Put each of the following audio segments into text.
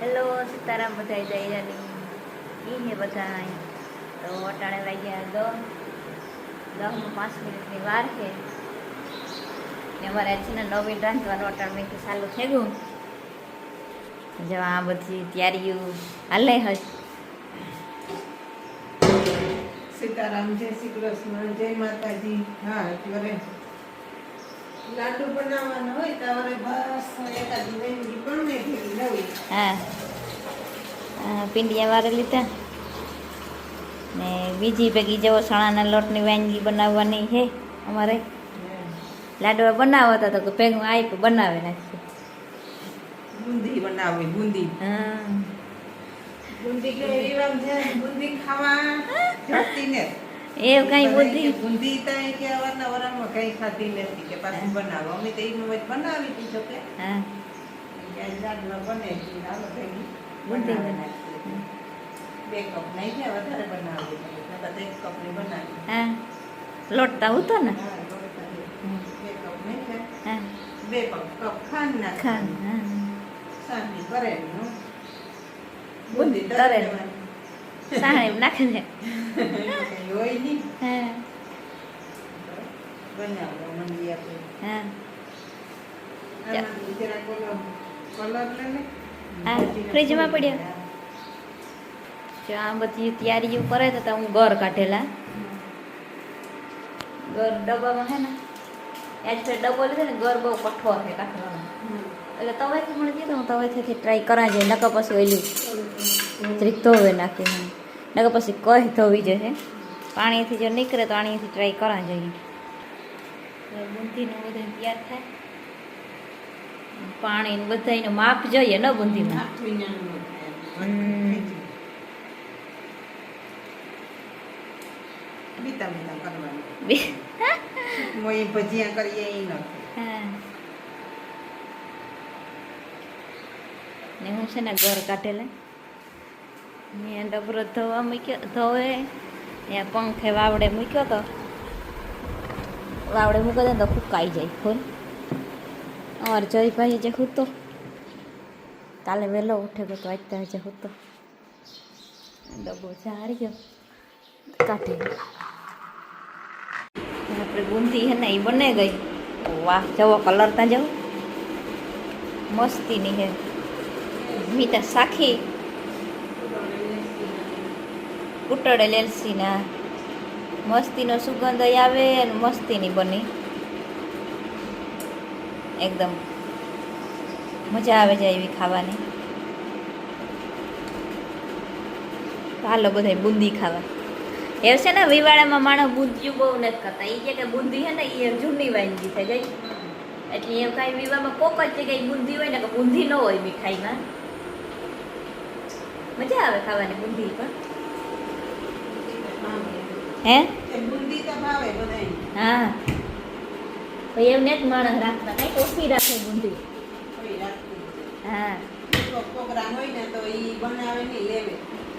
Hello Sitaram બધા જઈરાની ઈ હે બધા તો અટાણે વાગ્યા દો દસમાં પાંચ મિનિટની વાર છે. ને અમારે છે ને નવીન રાંધવાનું અટાણ મેં કે ચાલુ થઈ ગયું. જો આ બધી તૈયારીઓ હાલે હશ સીતારામ, જય શ્રી કૃષ્ણ, જય માતાજી. હા અત્યારે લાડુ બનાવવાનો હોય ત્યારે બસ એકાદ વેંગી પણ નહીં હા. પીંડિયા વારે લીધા. ને બીજી ભેગી જેવો સણાના લોટની વાનગી બનાવવાની છે અમારે. લાડવા બનાવતા તો કે ભેગું આપ્યું બનાવી નાખી બુંદી બનાવવી બુંદી. હા. બુંદી કે રીવામ છે બુંદી ખાવા જતી ને કઈ બુદ્ધિ બુદ્ધિ તો કે અવારના વરામાં કઈ ખાતી નથી કે પાછું બનાવો. અમે તો એનું જ બનાવી દીધો કે હા બને છે. હાલો ભેગી બુંદી બનાવી બે કપ નહીં કે વધારે બનાવી નકર તો કપ કપની બનાવી. હા. લોટતા ઉતો ને? હા, બે કપ નહીં કે હા. બે કપ કપ ખાંડ ના ખાન સાંજની કરે નું બુંદી બુંદી તરે. તરે એમ નાખે હા હા ને હા, ફ્રીજમાં પડ્યા જો આ બધી તૈયારીઓ કરે તો હું ઘર કાઢેલા ઘર ડબ્બામાં હે ને એજ ફેર ડબ્બો લીધો ને ઘર બહુ કઠો છે કાઢવાનો એટલે તવેથી મને કીધું હું તવેથી ટ્રાય કરા જાય નકર પછી ઓલું જરીક ધોવે નાખીને નકર પછી કઈ ધોવી જશે? પાણીથી જો નીકળે તો પાણીથી ટ્રાય કરવા જોઈએ. બુંદીનું બધું તૈયાર થાય? પાણી બધા માપ જોઈએ ને બુંદીમાં. બીતા બીતા કરવાનું. ભજીયા કરીએ એ ને હું છે ને ઘર કાઢેલા. ને ડબરો ધોવા મૂક્યો, ધોવે. ત્યાં પંખે વાવડે મૂક્યો તો. વાવડે મૂકો ને તો ફૂકાઈ જાય ફૂલ અમારે જયભાઈ જે હૂતો. કાલે વહેલો ઉઠે ગયો તો અત્યારે જે હૂતો. ડબ્બો જારી ગયો. કાઢી. આપણે બુંદી હે ને એ બને ગઈ. વાહ, જવો કલર ત્યાં જવો. મસ્તીની હે. મીઠા સાખી. કુટડે લેલસીના મસ્તીનો સુગંધ આવે અને મસ્તીની બની. એકદમ મજા આવે જાય એવી ખાવાની. હાલો બધા બુંદી ખાવા. એ છે ને વિવાળામાં માણસ બુંદીયું બહુ નથી કરતા એ કે બુંદી છે ને એ જૂની વાનગી થઈ ગઈ? એટલે એમ કાંઈ વિવાહમાં કોક જ જગ્યાએ બુંદી હોય ને કે બુંદી ન હોય મીઠાઈમાં. મજા આવે ખાવાની બુંદી પણ. હે? હા. એમને જ માણસ રાખતા. કંઈક ઓછી રાખે બુંદી. હા.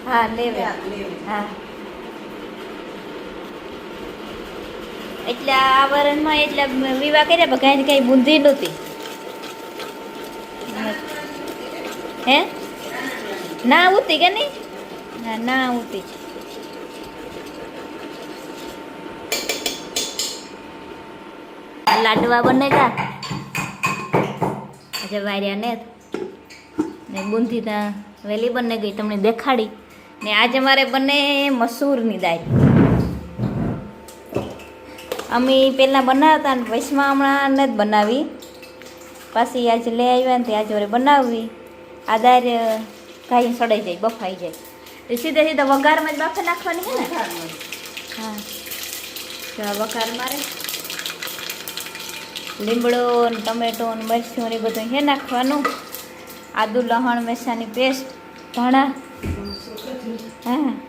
હા લેવે. હા. એટલે આ વરણમાં એટલે વિવાહ કર્યા પણ કાંઈ કાંઈ બુંદી નહોતી. હે? ના ઉતી કે નહીં? ના ના ઉતી લાડવા બનેગા આજે વાર્યા ને ને બુંદી વહેલી બને ગઈ તમને દેખાડી. ને આજે મારે બને મસૂરની દાળ. અમે પહેલાં બનાવતા ને વૈશમાં હમણાં નથી બનાવી. પાછી આજે લઈ આવ્યા ને તે આજે મારે બનાવવી આ દાળ કાંઈ સડાઈ જાય બફાઈ જાય. એ સીધે સીધા વઘારમાં જ બાફે નાખવાની છે ને? હા. વઘાર મારે. લીમડો ને ટમેટો ને મરચું ને બધું હે નાખવાનું. આદુ, લહણ મેસાની પેસ્ટ, ધાણા. હા.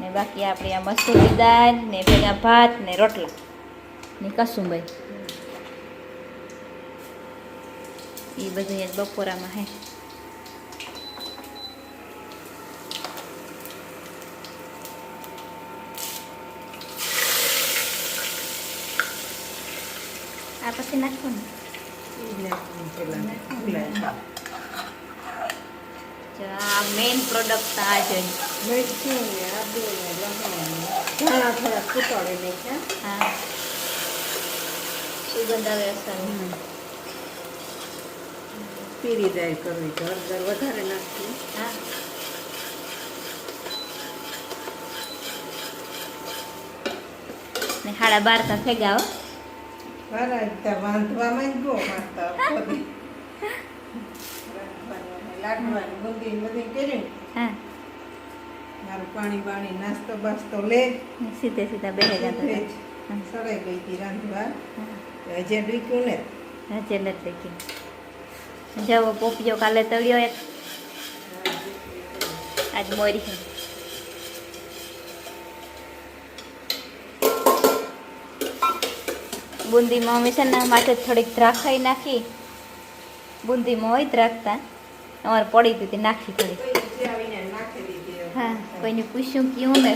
ને બાકી આપણી આ મસૂરી દાળ, ને ભેગા ભાત, ને રોટલા. ને કસુંભાઈ એ બધું બપોરામાં હે. આ પછી નાખવાનું જ. જો આ મેઇન પ્રોડક્ટ આ જોઈ મરચું ને આદુ લસણ ધાણા થોડા કૂટોળી નાખ્યા હા સુગંધ આવે અસર પીરી જાય કરવી તો હળદર વધારે નાખી હા ને સાડા બાર તો થઈ ત્યાં વાંધવામાં જ ગો મારતા બધી. લાડવાની બધી કર્યું હા. મારું પાણી બાણી નાસ્તો બાસ્તો લે. સીધે સીધા બેસી જતા સડાઈ ગઈ હતી રાંધવા. હજે ડૂક્યું ને. હા છેલ્લે જ થઈ ગયું જવો પોપિયો કાલે તળ્યો એક. આજ મોરી બુંદીમાં ને માટે થોડીક દ્રાખાઈ નાખી. બુંદીમાં હોય દ્રાખતા અમારે પડી હતી નાખી થોડી હા કોઈને પૂછ્યું કેવું ને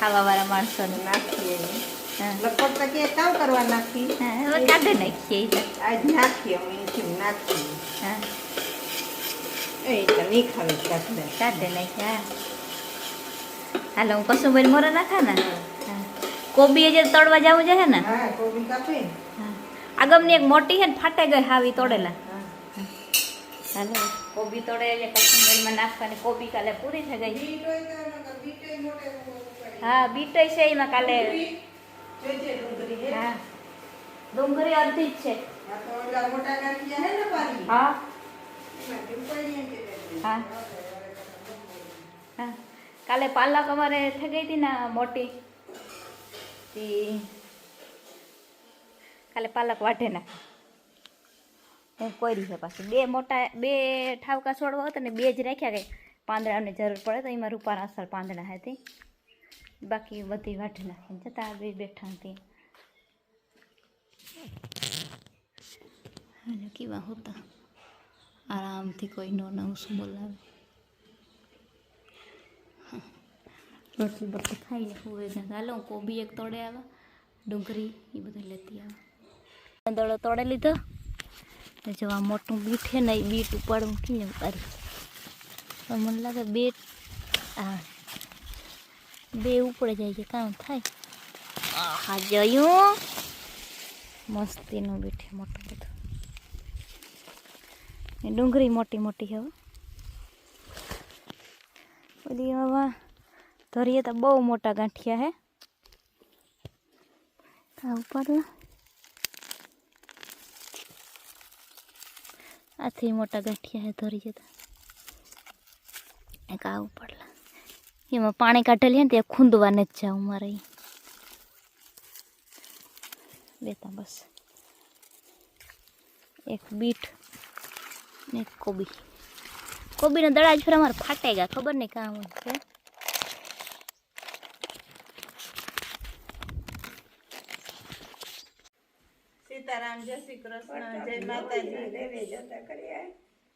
ખાવાવાળા માણસોને. નાખી એની હા. લપટ તો કે કામ કરવા નાખી. હા હવે કાઢી નાખીએ આજ નાખી અમે અહીંથી હા. એ તો નહીં ખાવી કાઢને કાઢી નાખ્યા હાલો હું બોલ મોરા નાખા ને કોબી જે તળવા જવું છે ને? હા કોબી કાપી આગમની એક મોટી છે ને ફાટે ગઈ હાવી તોડેલા. હાલો. કોબી તોડે એટલે કસુંબરીમાં નાખવાની કોબી કાલે પૂરી થઈ ગઈ. હા બીટય છે એમાં કાલે હા. ડુંગળી અડધી જ છે. હા. હા. કાલે પાલક અમારે થઈ ગઈ હતી ને મોટી. તી કાલે પાલક વાઢે નાખ હું કરી છે પાછું બે મોટા, બે ઠાવકા છોડવા હતા ને બે જ રાખ્યા કે પાંદડાની જરૂર પડે તો એમાં રૂપાના અસર પાંદડા હતી બાકી બધી વાઢી નાખીને જતા બે બેઠા હતી કેવા હોતા? આરામથી કોઈ નો નવું શું બોલાવે. રોટલી બટલી ખાઈને હુવે હાલો, હું કોબી એક તોડે આવે, ડુંગળી એ બધું લેતી આવે. દડો તોડે લીધો. જો આ મોટું બીટ છે ને એ બીટ ઉપાડ? મૂકીને ઉતારી મને લાગે બે, આ, બે ઉપડે જાય છે કામ થાય હા, જયું? મસ્તીનું બીટ છે, મોટું બધું. ડુંગળી મોટી મોટી હવે બધી હવે ધરીએ તો બહુ મોટા ગાંઠિયા હે આ ઉપર આથી મોટા ગાંઠિયા હે ધરીએ તો એક આ ઉપરલા એમાં પાણી કાઢેલી ને ત્યાં ખૂંદવાને જ જાઉં મારે ઈ. લેતા બસ એક બીટ ને એક કોબી કોબીના દડા જ ફેર અમારે ફાટે ગયા ખબર નહીં કામ હોય છે સીતારામ જય શ્રી કૃષ્ણ જય માતાજી.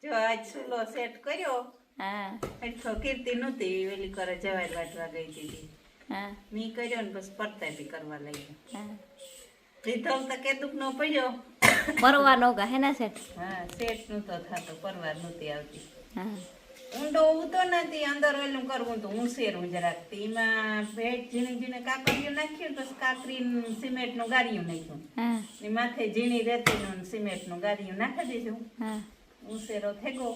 જો આજ સુલો સેટ કર્યો હા. એટલો કીર્તિ નહોતી વેલી કરે જવાય વાટવા ગઈ હતી હા. મી કર્યો ને બસ પડતા બી કરવા લાગી હા. રીધમ તો કેતુક નો પડ્યો. પરવા નો ગા હે ના સેટ? હા સેટ નહોતો થતો પરવા નહોતી આવતી. હા. ઊંડો ઉતો નથી અંદર ઓલું કરવું તો ઊંસેરું જરાક. એમાં ભેટ ઝીણી ઝીણી કાકરીઓ નાખ્યું પછી કાકરી સિમેન્ટનું ગાળિયું નાખ્યું. હા. માથે ઝીણી રેતીનું ને સિમેન્ટનું ગાળિયું નાખી દીધું. હા. ઊંસેરો થેગો.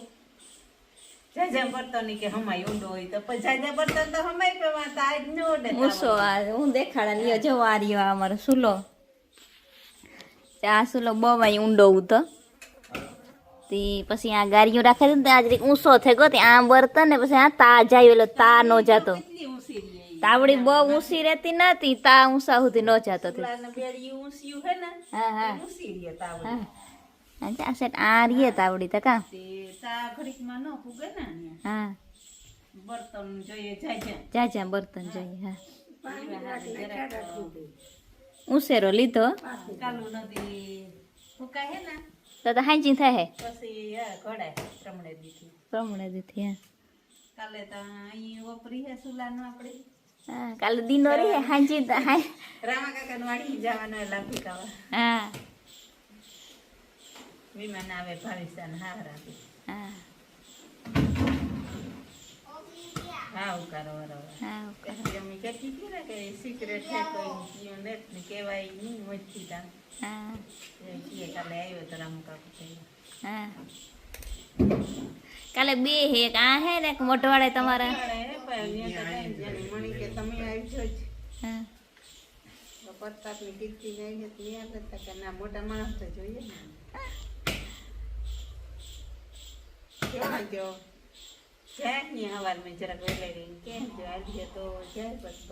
જાજા બર્તન કે હમાય ઊંડો હોય તો પછી જાજા બર્તન તો હમાય તો આજ ન ઊંસો આ હું દેખાડા લ્યો જો આ અમારો સુલો. આ સુલો બવાય ઊંડો ઉતો તે પછી આ ગાડીઓ રાખે ને ત્યાં જરીક ઊંસો થઈ ગયો ત્યાં આ બર્તન ને પછી આ તા જાય એટલે તા નો જાતો. તાવડી બહુ ઊંસી રહેતી નથી તા ઊંસા સુધી ન જાતો આ રીએ તાવડી તો કા. તે તા ઘડીકમાં ન ફૂગે ને અહીંયા. હા. બર્તન જોઈએ જાજા જા જા બર્તન જોઈએ હા. ઉશેરો લીધો. કાલું નદી ફૂકાય હે ને તો તો હાંજી થાય. પછી ઘડાય પ્રમણે દીધી. પ્રમણે દીધી હા. કાલે તો અહીં વપરી હે સુલાનું આપણે હા કાલે દિનો રે હે તો હા રામા કાકા વાડી જવાનો લાંબી કાવા હા. વિમાન આવે ભાવિસાન હાર આપી. હા ઉકારો વરાવર. હા પછી અમે કહેતી હતી ને કે secret છે કોઈ ઈયો નથી ને કહેવાય નહીં વચ્ચે તા. હા એ કીએ કાલે બે હે આ હે ને મોઢવાડે તમારા. મોટા માણસ તો જોઈએ ને. જરાક જો તો પછી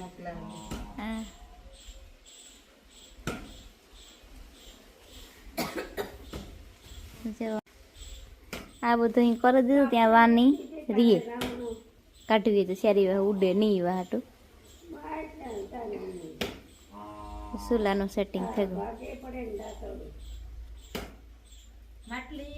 મોકલાવે. આ બધું અહીં કરી દીધું ત્યાં વાની રીએ. કાઢવી તો સારી વાહ ઉડે નહીં વાહ હાટું. સુલાનું સેટિંગ થઈ ગયું. Matli.